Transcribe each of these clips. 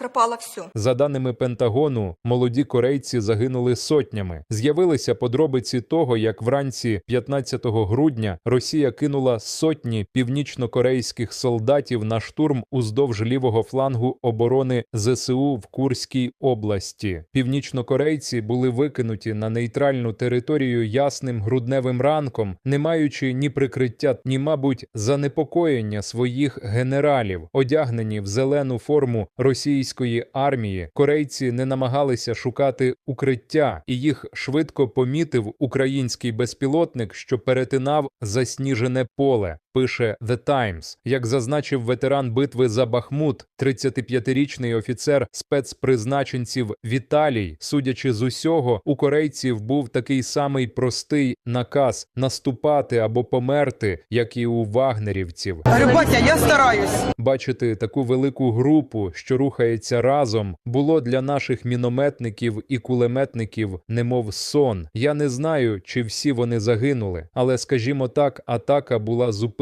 пропало все. За даними Пентагону, молоді корейці загинули сотнями. З'явилися подробиці того, як вранці 15 грудня Росія кинула сотні північнокорейських солдатів на штурм уздовж лівого флангу оборони ЗСУ в Курській області. Північнокорейці були викинуті на нейтральну територію ясним грудневим ранком, не маючи ні прикриття, ні, мабуть, занепокоєння своїх генералів, одягнені в зелену форму російської армії. Корейці не намагалися шукати укриття, і їх швидко помітив український безпілотник, що перетинав засніжене поле. Пише The Times. Як зазначив ветеран битви за Бахмут, 35-річний офіцер спецпризначенців Віталій, судячи з усього, у корейців був такий самий простий наказ наступати або померти, як і у вагнерівців. Батя, я стараюсь. Бачити таку велику групу, що рухається разом, було для наших мінометників і кулеметників немов сон. Я не знаю, чи всі вони загинули, але скажімо так, атака була зупинена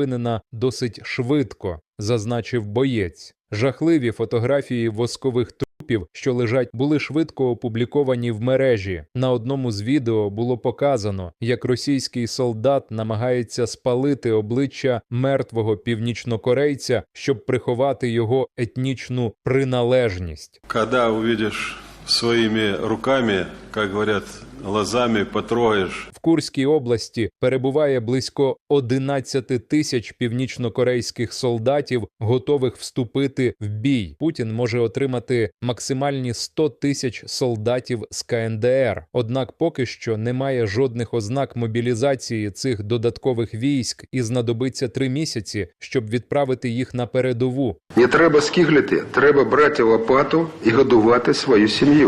досить швидко, зазначив боєць. Жахливі фотографії воскових трупів, що лежать, були швидко опубліковані в мережі. На одному з відео було показано, як російський солдат намагається спалити обличчя мертвого північнокорейця, щоб приховати його етнічну приналежність. Когда увидишь своими руками, как говорят, глазами потрогаешь, В Курській області перебуває близько 11 тисяч північнокорейських солдатів, готових вступити в бій. Путін може отримати максимальні 100 тисяч солдатів з КНДР. Однак поки що немає жодних ознак мобілізації цих додаткових військ і знадобиться три місяці, щоб відправити їх на передову. Не треба скиглити, треба брати лопату і годувати свою сім'ю.